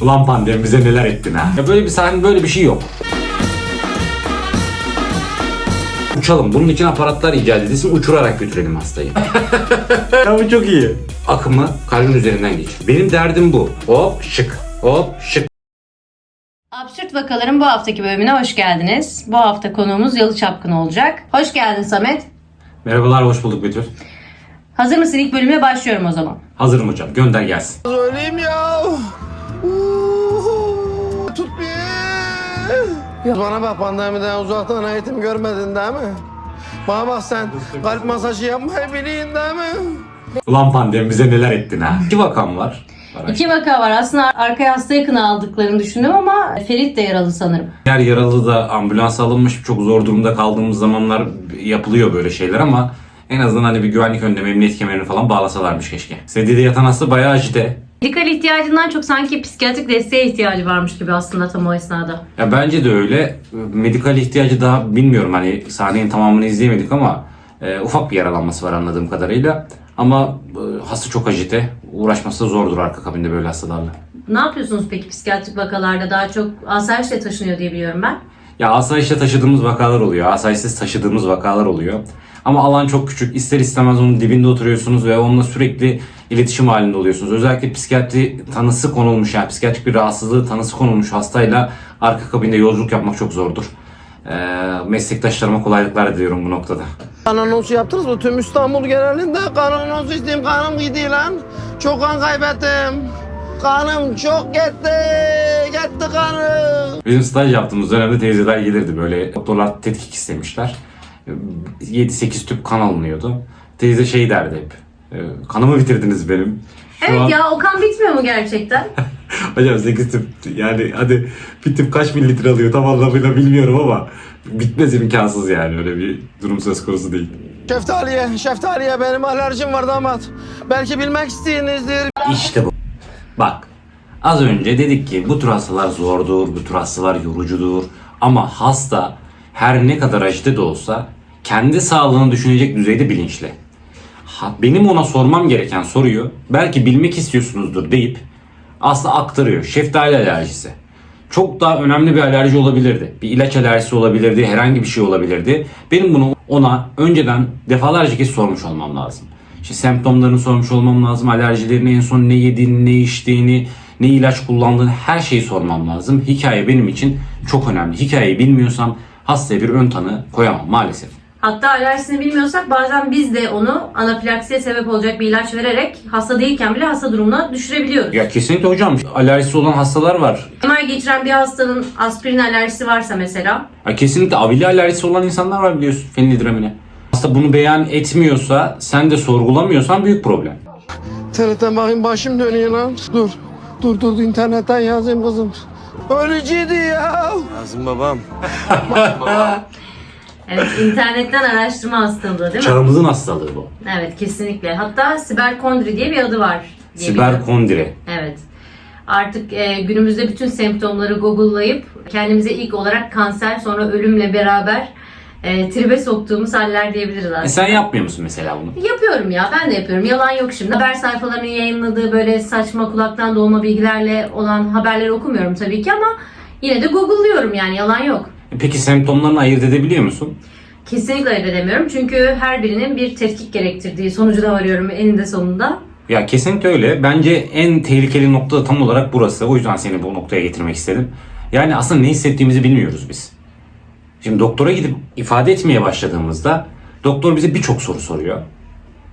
Ulan pandemi bize neler ettin ha. Ya böyle bir sahne böyle bir şey yok. Uçalım. Bunun için aparatlar icat edilsin. Uçurarak götürelim hastayı. ya bu çok iyi. Akımı kalbin üzerinden geçir. Benim derdim bu. Hop şık. Hop şık. Absürt Vakaların bu haftaki bölümüne hoş geldiniz. Bu hafta konuğumuz Yalı Çapkın olacak. Hoş geldin Samet. Merhabalar, hoş bulduk Betül. Hazır mısın? İlk bölüme başlıyorum o zaman. Hazırım hocam. Gönder gelsin. Söyleyeyim ya. Tut bir. Bana bak pandemiden uzaktan eğitim görmedin değil mi? Bana bak sen kalp masajı yapmayı bileyim değil mi? Ulan pandemi bize neler ettin ha. İki vakam var. İki vaka var. Aslında arkaya hasta yakını aldıklarını düşündüm ama Ferit de yaralı sanırım. Diğer yaralı da ambulans alınmış. Çok zor durumda kaldığımız zamanlar yapılıyor böyle şeyler ama en azından hani bir güvenlik önlemi, emniyet kemerini falan bağlasalarmış keşke. Sedye'de yatan hasta bayağı acite. Medikal ihtiyacından çok sanki psikiyatrik desteğe ihtiyacı varmış gibi aslında tam o esnada. Ya bence de öyle. Medikal ihtiyacı daha bilmiyorum hani sahnenin tamamını izleyemedik ama e, ufak bir yaralanması var anladığım kadarıyla. Ama e, hasta çok acite. Uğraşması da zordur arka kabinde böyle hastalarla. Ne yapıyorsunuz peki psikiyatrik vakalarda? Daha çok asayişle taşınıyor diye biliyorum ben. Ya asayişle taşıdığımız vakalar oluyor. Asayişsiz taşıdığımız vakalar oluyor. Ama alan çok küçük. İster istemez onun dibinde oturuyorsunuz ve onunla sürekli iletişim halinde oluyorsunuz. Özellikle psikiyatri tanısı konulmuş yani psikiyatrik bir rahatsızlığı tanısı konulmuş hastayla arka kabinde yolculuk yapmak çok zordur. Ee, meslektaşlarıma kolaylıklar diliyorum bu noktada. Kan anonsu yaptınız mı? Tüm İstanbul genelinde kan anonsu isteyeyim. Kanım gidiyor lan. Çok kan kaybettim. Kanım çok gitti. Gitti kanım. Bizim staj yaptığımız dönemde teyzeler gelirdi böyle doktorlar tetkik istemişler. 7-8 tüp kan alınıyordu. Teyze şey derdi hep. "E, Kanımı bitirdiniz benim. Şu Evet an- ya o kan bitmiyor mu gerçekten? Hocam 8 tüp yani hadi bir tüp kaç mililitre alıyor tam anlamıyla bilmiyorum ama bitmez imkansız yani öyle bir durum söz konusu değil. Şeftaliye, şeftaliye benim alerjim var damat. Belki bilmek isteyinizdir. İşte bu. Bak az önce dedik ki bu tür hastalar zordur, bu tür hastalar yorucudur ama hasta her ne kadar acite de olsa kendi sağlığını düşünecek düzeyde bilinçli. Benim ona sormam gereken soruyu belki bilmek istiyorsunuzdur deyip aslında aktarıyor. Şeftali alerjisi. Çok daha önemli bir alerji olabilirdi. Bir ilaç alerjisi olabilirdi, herhangi bir şey olabilirdi. Benim bunu ona önceden defalarca kez sormuş olmam lazım. İşte semptomlarını sormuş olmam lazım. Alerjilerini en son ne yediğini, ne içtiğini, ne ilaç kullandığını her şeyi sormam lazım. Hikaye benim için çok önemli. Hikayeyi bilmiyorsam hastaya bir ön tanı koyamam maalesef. Hatta alerjisini bilmiyorsak bazen biz de onu anafilaksiye sebep olacak bir ilaç vererek hasta değilken bile hasta durumuna düşürebiliyoruz. Ya kesinlikle hocam alerjisi olan hastalar var. MR geçiren bir hastanın aspirin alerjisi varsa mesela Ya kesinlikle avili alerjisi olan insanlar var biliyorsun fenilidramine. Hasta bunu beyan etmiyorsa, sen de sorgulamıyorsan büyük problem. TRT'den bakayım başım dönüyor lan. Dur. Dur dur internetten yazayım kızım. Ölücüydü ya. Yazın babam. evet internetten araştırma hastalığı değil mi? Çağımızın hastalığı bu. Evet kesinlikle. Hatta siberkondri diye bir adı var. diye biliyorum. Siberkondire. Evet. Artık e, günümüzde bütün semptomları google'layıp kendimize ilk olarak kanser sonra ölümle beraber e, tribe soktuğumuz haller diyebiliriz aslında. E sen yapmıyor musun mesela bunu? Yapıyorum ya ben de yapıyorum. Yalan yok şimdi. Haber sayfalarının yayınladığı böyle saçma kulaktan dolma bilgilerle olan haberleri okumuyorum tabii ki ama yine de google'lıyorum yani yalan yok. Peki semptomlarını ayırt edebiliyor musun? Kesinlikle ayırt edemiyorum çünkü her birinin bir tetkik gerektirdiği sonucuna varıyorum eninde sonunda. Ya kesinlikle öyle. Bence en tehlikeli nokta da tam olarak burası. O yüzden seni bu noktaya getirmek istedim. Yani aslında ne hissettiğimizi bilmiyoruz biz. Şimdi doktora gidip ifade etmeye başladığımızda doktor bize birçok soru soruyor.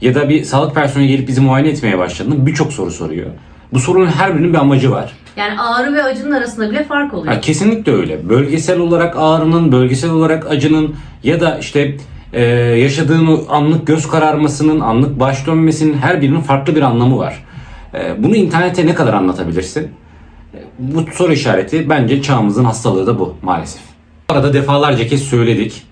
Ya da bir sağlık personeli gelip bizi muayene etmeye başladığında birçok soru soruyor. Bu sorunun her birinin bir amacı var. Yani ağrı ve acının arasında bile fark oluyor. Ha, kesinlikle öyle. Bölgesel olarak ağrının, bölgesel olarak acının ya da işte e, yaşadığın anlık göz kararmasının, anlık baş dönmesinin her birinin farklı bir anlamı var. E, bunu internete ne kadar anlatabilirsin? E, bu soru işareti bence çağımızın hastalığı da bu maalesef. Bu arada defalarca kez söyledik.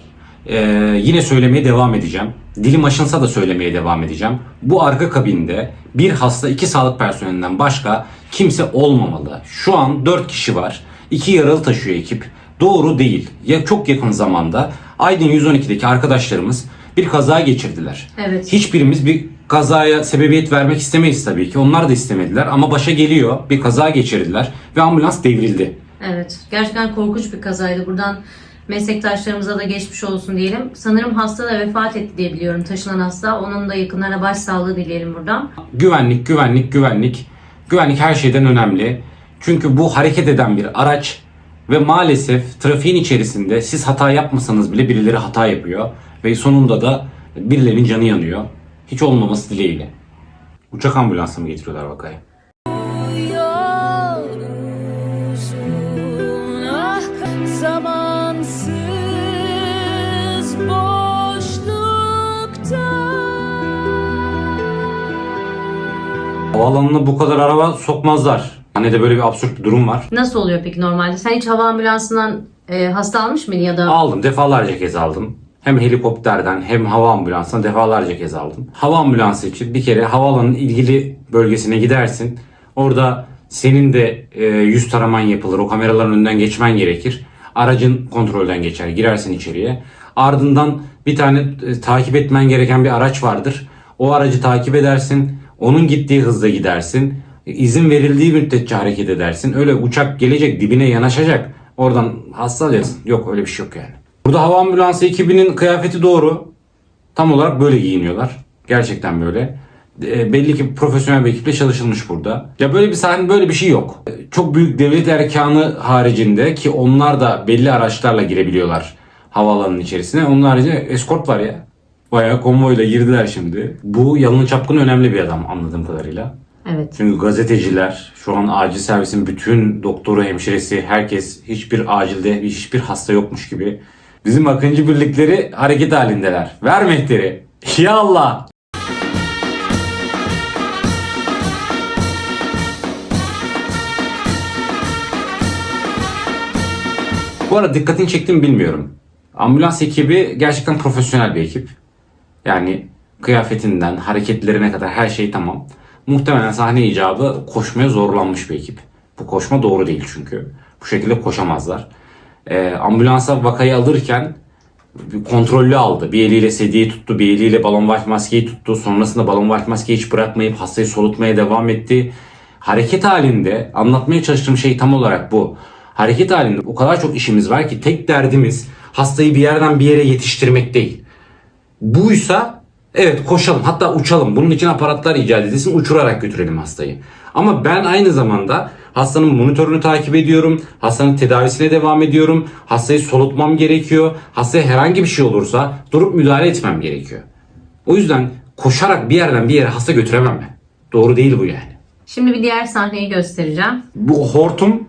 E, yine söylemeye devam edeceğim. Dilim aşınsa da söylemeye devam edeceğim. Bu arka kabinde bir hasta iki sağlık personelinden başka kimse olmamalı. Şu an 4 kişi var. 2 yaralı taşıyor ekip. Doğru değil. Ya çok yakın zamanda Aydın 112'deki arkadaşlarımız bir kaza geçirdiler. Evet. Hiçbirimiz bir kazaya sebebiyet vermek istemeyiz tabii ki. Onlar da istemediler ama başa geliyor. Bir kaza geçirdiler ve ambulans devrildi. Evet. Gerçekten korkunç bir kazaydı. Buradan meslektaşlarımıza da geçmiş olsun diyelim. Sanırım hasta da vefat etti diye biliyorum taşınan hasta. Onun da yakınlarına başsağlığı dileyelim buradan. Güvenlik, güvenlik, güvenlik. Güvenlik her şeyden önemli. Çünkü bu hareket eden bir araç ve maalesef trafiğin içerisinde siz hata yapmasanız bile birileri hata yapıyor ve sonunda da birilerinin canı yanıyor. Hiç olmaması dileğiyle. Uçak ambulansı mı getiriyorlar vakayı? Havaalanına bu kadar araba sokmazlar. Hani de böyle bir absürt bir durum var. Nasıl oluyor peki normalde? Sen hiç hava ambulansından e, hasta almış mıydın ya da Aldım, defalarca kez aldım. Hem helikopterden hem hava ambulansından defalarca kez aldım. Hava ambulansı için bir kere havaalanının ilgili bölgesine gidersin. Orada senin de e, yüz taraman yapılır. O kameraların önünden geçmen gerekir. Aracın kontrolden geçer. Girersin içeriye. Ardından bir tane e, takip etmen gereken bir araç vardır. O aracı takip edersin. Onun gittiği hızda gidersin. İzin verildiği müddetçe hareket edersin. Öyle uçak gelecek dibine yanaşacak. Oradan hasta alacaksın. Yok öyle bir şey yok yani. Burada hava ambulansı ekibinin kıyafeti doğru. Tam olarak böyle giyiniyorlar. Gerçekten böyle. E, belli ki profesyonel bir ekiple çalışılmış burada. Ya böyle bir sahne böyle bir şey yok. E, Çok büyük devlet erkanı haricinde ki onlar da belli araçlarla girebiliyorlar havaalanının içerisine. Onun haricinde eskort var ya. Bayağı konvoyla girdiler şimdi. Bu yalın çapkın önemli bir adam anladığım kadarıyla. Evet. Çünkü gazeteciler, şu an acil servisin bütün doktoru, hemşiresi, herkes hiçbir acilde hiçbir hasta yokmuş gibi. Bizim akıncı birlikleri hareket halindeler. Ver mehteri. Ya Allah. Bu arada dikkatini çektim mi bilmiyorum. Ambulans ekibi gerçekten profesyonel bir ekip. Yani kıyafetinden, hareketlerine kadar her şey tamam. Muhtemelen sahne icabı koşmaya zorlanmış bir ekip. Bu koşma doğru değil çünkü. Bu şekilde koşamazlar. Ee, ambulansa vakayı alırken kontrollü aldı. Bir eliyle sedyeyi tuttu, bir eliyle balon valf maskeyi tuttu. Sonrasında balon valf maskeyi hiç bırakmayıp hastayı solutmaya devam etti. Hareket halinde anlatmaya çalıştığım şey tam olarak bu. Hareket halinde o kadar çok işimiz var ki tek derdimiz hastayı bir yerden bir yere yetiştirmek değil. Buysa evet koşalım hatta uçalım. Bunun için aparatlar icat edilsin uçurarak götürelim hastayı. Ama ben aynı zamanda hastanın monitörünü takip ediyorum. Hastanın tedavisine devam ediyorum. Hastayı solutmam gerekiyor. Hastaya herhangi bir şey olursa durup müdahale etmem gerekiyor. O yüzden koşarak bir yerden bir yere hasta götüremem ben. Doğru değil bu yani. Şimdi bir diğer sahneyi göstereceğim. Bu hortum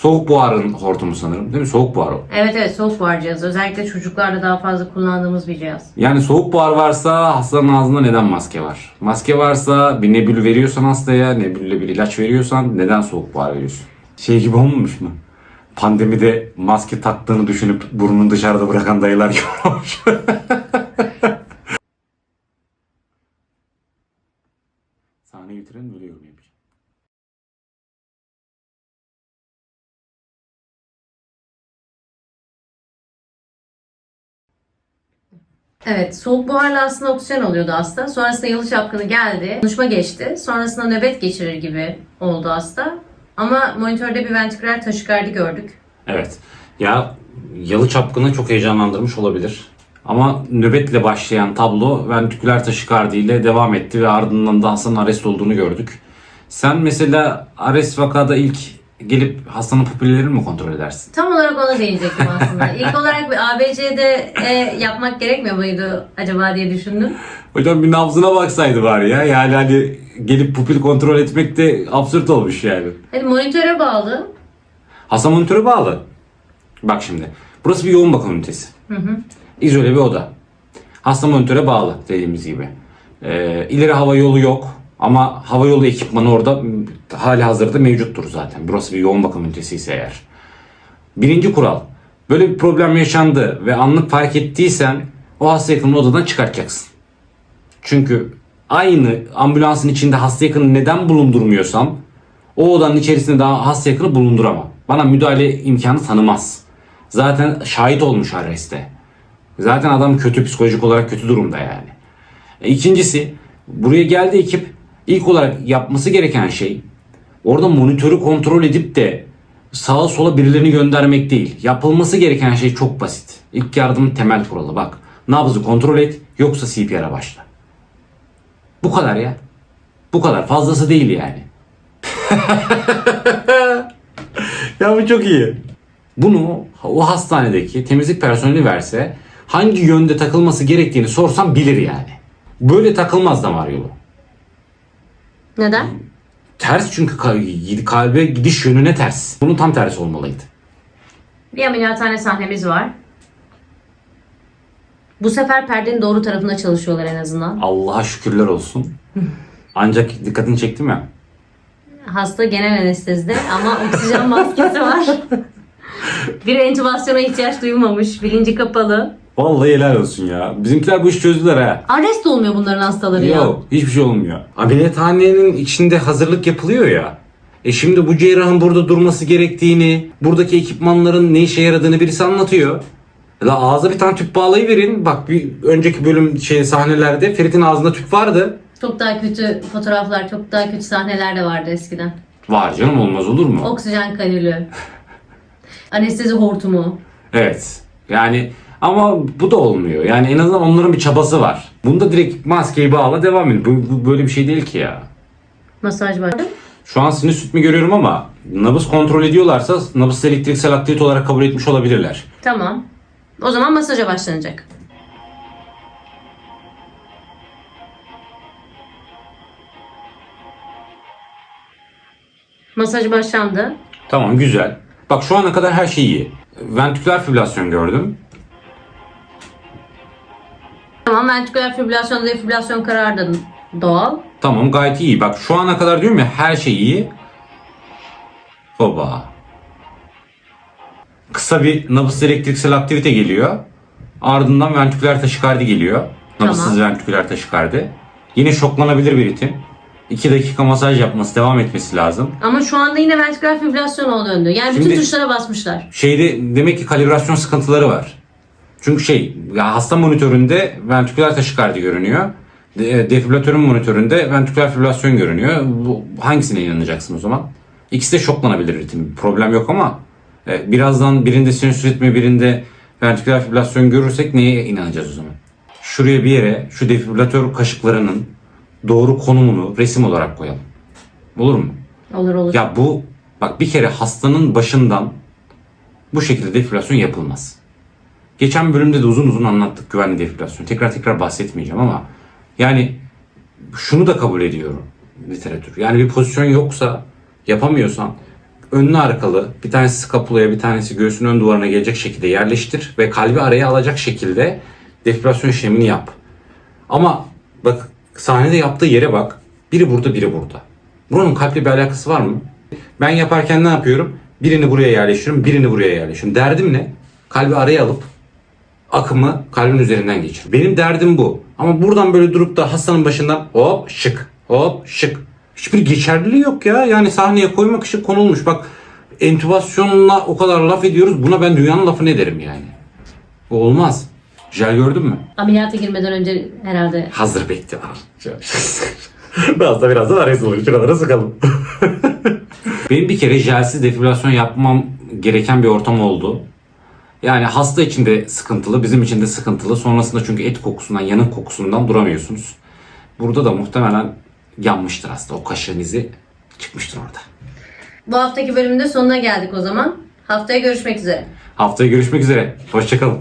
soğuk buharın hortumu sanırım değil mi? Soğuk buhar o. Evet evet soğuk buhar cihazı. Özellikle çocuklarda daha fazla kullandığımız bir cihaz. Yani soğuk buhar varsa hastanın ağzında neden maske var? Maske varsa bir nebül veriyorsan hastaya, nebülle bir ilaç veriyorsan neden soğuk buhar veriyorsun? Şey gibi olmamış mı? Pandemide maske taktığını düşünüp burnunu dışarıda bırakan dayılar gibi olmuş. Sahneyi bitirelim böyle yorum yapacağım. Evet, soğuk buharla aslında oksijen oluyordu hasta. Sonrasında yalı çapkını geldi. Konuşma geçti. Sonrasında nöbet geçirir gibi oldu hasta. Ama monitörde bir ventriküler taşikardi gördük. Evet. Ya Yalı Çapkın'ı çok heyecanlandırmış olabilir. Ama nöbetle başlayan tablo ventriküler taşikardi ile devam etti ve ardından da Hasan'ın arrest olduğunu gördük. Sen mesela arrest vakada ilk gelip hastanın pupillerini mi kontrol edersin? Tam olarak ona değinecektim aslında. İlk olarak bir ABC'de e, yapmak gerekmiyor muydu acaba diye düşündüm. Hocam bir nabzına baksaydı var ya. Yani hani gelip pupil kontrol etmek de absürt olmuş yani. Hadi monitöre bağlı. Hasta monitöre bağlı. Bak şimdi. Burası bir yoğun bakım ünitesi. İzole bir oda. Hasta monitöre bağlı dediğimiz gibi. Ee, ileri hava yolu yok. Ama hava yolu ekipmanı orada hali hazırda mevcuttur zaten. Burası bir yoğun bakım ünitesi ise eğer. Birinci kural. Böyle bir problem yaşandı ve anlık fark ettiysen o hasta yakınını odadan çıkartacaksın. Çünkü aynı ambulansın içinde hasta yakını neden bulundurmuyorsam o odanın içerisinde daha hasta yakını bulunduramam. Bana müdahale imkanı tanımaz. Zaten şahit olmuş arreste. Zaten adam kötü psikolojik olarak kötü durumda yani. E, İkincisi Buraya geldi ekip. İlk olarak yapması gereken şey orada monitörü kontrol edip de sağa sola birilerini göndermek değil. Yapılması gereken şey çok basit. İlk yardımın temel kuralı bak. Nabzı kontrol et yoksa CPR'a başla. Bu kadar ya. Bu kadar. Fazlası değil yani. ya bu çok iyi. Bunu o hastanedeki temizlik personeli verse hangi yönde takılması gerektiğini sorsam bilir yani. Böyle takılmaz damar yolu. Neden? Ters çünkü kal- kalbe gidiş yönüne ters. Bunun tam tersi olmalıydı. Bir ameliyathane sahnemiz var. Bu sefer perdenin doğru tarafında çalışıyorlar en azından. Allah'a şükürler olsun. Ancak dikkatini çektim ya. Hasta genel anestezide ama oksijen maskesi var. Bir entübasyona ihtiyaç duymamış. Bilinci kapalı. Vallahi helal olsun ya. Bizimkiler bu işi çözdüler ha. Arrest olmuyor bunların hastaları ya. Yok hiçbir şey olmuyor. Ameliyathanenin içinde hazırlık yapılıyor ya. E şimdi bu cerrahın burada durması gerektiğini, buradaki ekipmanların ne işe yaradığını birisi anlatıyor. La ağza bir tane tüp bağlayıverin. Bak bir önceki bölüm şey sahnelerde Ferit'in ağzında tüp vardı. Çok daha kötü fotoğraflar, çok daha kötü sahneler de vardı eskiden. Var canım olmaz olur mu? Oksijen kanülü. Anestezi hortumu. Evet. Yani ama bu da olmuyor. Yani en azından onların bir çabası var. Bunda direkt maskeyi bağla devam edin. Bu, bu böyle bir şey değil ki ya. Masaj var. Şu an sinüs ritmi görüyorum ama nabız kontrol ediyorlarsa nabız elektriksel aktivite olarak kabul etmiş olabilirler. Tamam. O zaman masaja başlanacak. Masaj başlandı. Tamam güzel. Bak şu ana kadar her şey iyi. Ventriküler fibrilasyon gördüm. Tamam ventriküler fibrilasyon, defibrilasyon kararı da doğal. Tamam gayet iyi. Bak şu ana kadar diyorum ya her şey iyi. Hoba. Kısa bir nabız elektriksel aktivite geliyor. Ardından ventriküler taşikardi geliyor. Nabızsız Tamam. ventriküler taşikardi. Yine şoklanabilir bir ritim. 2 dakika masaj yapması devam etmesi lazım. Ama şu anda yine ventriküler fibrilasyon oldu döndü. Yani bütün Şimdi- tuşlara basmışlar. Şeyde demek ki kalibrasyon sıkıntıları var. Çünkü şey ya hasta monitöründe ventriküler taşikardi görünüyor. De, defibrilatörün monitöründe ventriküler fibrilasyon görünüyor. Bu, hangisine inanacaksın o zaman? İkisi de şoklanabilir ritim. Problem yok ama e, birazdan birinde sinüs ritmi birinde ventriküler fibrilasyon görürsek neye inanacağız o zaman? Şuraya bir yere şu defibrilatör kaşıklarının doğru konumunu resim olarak koyalım. Olur mu? Olur olur. Ya bu bak bir kere hastanın başından bu şekilde defibrilasyon yapılmaz. Geçen bölümde de uzun uzun anlattık güvenli defibrilasyon. Tekrar tekrar bahsetmeyeceğim ama yani şunu da kabul ediyorum literatür. Yani bir pozisyon yoksa yapamıyorsan önlü arkalı bir tanesi skapulaya bir tanesi göğsün ön duvarına gelecek şekilde yerleştir ve kalbi araya alacak şekilde defibrilasyon işlemini yap. Ama bak sahnede yaptığı yere bak. Biri burada biri burada. Bunun kalple bir alakası var mı? Ben yaparken ne yapıyorum? Birini buraya yerleştiriyorum, birini buraya yerleştiriyorum. Derdim ne? Kalbi araya alıp akımı kalbin üzerinden geçir. Benim derdim bu. Ama buradan böyle durup da hastanın başından hop şık, hop şık. Hiçbir geçerliliği yok ya. Yani sahneye koymak için konulmuş. Bak entübasyonla o kadar laf ediyoruz. Buna ben dünyanın lafını ederim yani. Bu olmaz. Jel gördün mü? Ameliyata girmeden önce herhalde Hazır bekliyor. biraz da biraz da rezil oluyor. Şuralara sıkalım. Benim bir kere jelsiz defibrilasyon yapmam gereken bir ortam oldu. Yani hasta için de sıkıntılı, bizim için de sıkıntılı. Sonrasında çünkü et kokusundan, yanık kokusundan duramıyorsunuz. Burada da muhtemelen yanmıştır hasta. O kaşığın izi çıkmıştır orada. bu haftaki bölümde sonuna geldik o zaman. Haftaya görüşmek üzere. Haftaya görüşmek üzere. Hoşçakalın.